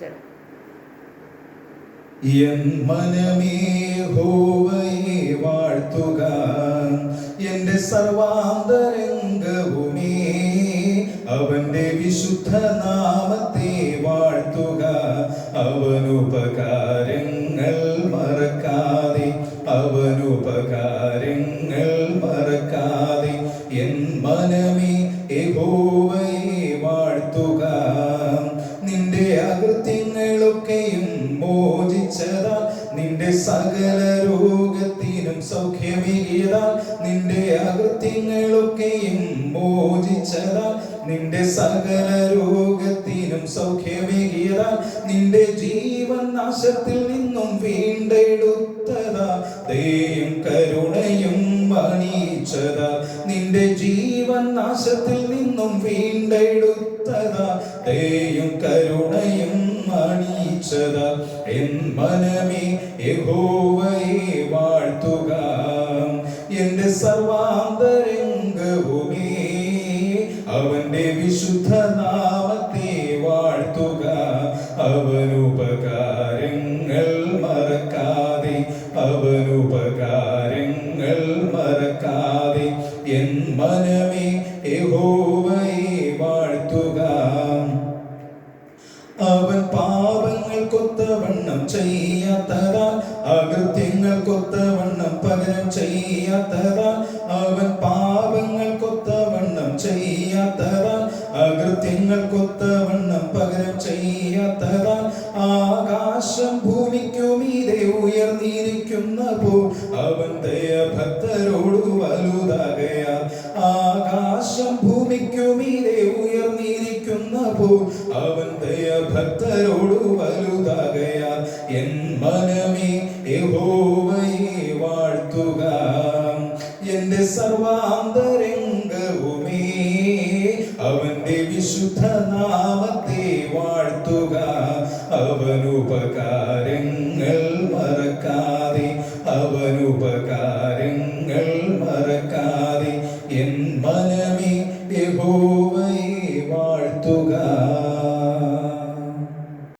Pastor N മനമേ ഹോവയെ വാഴ്ത്തുക എന്റെ സർവാന്തരംഗവുമേ അവന്റെ വിശുദ്ധ നാമത്തെ വാഴ്ത്തുക അവനുപകാരങ്ങൾ മറക്കാതെ അവനുപകാരങ്ങൾ മറക്കാതെ എൻ മനമേ യഹോവയെ വാഴ്ത്തുക. നിന്റെ അകൃത്യങ്ങളൊക്കെയും മോചിച്ചതാ നിന്റെ സകല രോഗത്തിനും സൗഖ്യമേകിയതാ നിന്റെ അകൃത്യങ്ങളൊക്കെയും മോചിച്ചതാ നിന്റെ സകല രോഗത്തിനും സൗഖ്യമേകിയതാ നിന്റെ ജീവൻ നാശത്തിൽ നിന്നും വീണ്ടെടുത്തതാ ദയും കരുണയും നാശത്തിൽ നിന്നും വീണ്ടെടുത്തതാ. ദയും കരുണയും അണിയിച്ചതാ. എൻ മനമേ യഹോവയെ വാഴ്ത്തുക. എന്റെ സർവാന്തരംഗവുമേ അവന്റെ വിശുദ്ധ നാമത്തെ വാഴ്ത്തുക. അവനുപകാരങ്ങൾ അവനുപകാരങ്ങൾ മറക്കാതെ എൻ മനമേ യഹോവയെ വാഴ്ത്തുക. അവൻ പാപങ്ങൾ കൊത്തവണ്ണം ചെയ്യാത്തതാ അകൃത്യങ്ങൾ കൊത്തവണ്ണം പകരം ചെയ്യാത്തതാ അവൻ പാപങ്ങൾ കൊത്തവണ്ണം ചെയ്യാത്തതാ അകൃത്യങ്ങൾ കൊത്തവണ്ണം പകരം ചെയ്യാത്തതാ ആകാശം ഭൂമിക്കുമീതെ ഉയർന്നിരിക്കുന്ന പോ അവൻ ദയഭക്തരോട് വലുതാകയാൽ ആകാശം ഭൂമിക്കുമീതെ ഉയർന്നിരിക്കുന്ന പോ അവൻ ദയഭക്തരോട് വലുതാകയാൽ എൻ മനമേ യഹോവയെ വാഴ്ത്തുക. എന്റെ സർവാന്തരംഗവുമേ അവന്റെ വിശുദ്ധ നാമത്തെ വാഴ്ത്തുക. അവനുപകാരങ്ങൾ മറക്കാതെ അവനുപകാരങ്ങൾ മറക്കാതെ എൻ മനമേ യഹോവയെ വാഴ്ത്തുക.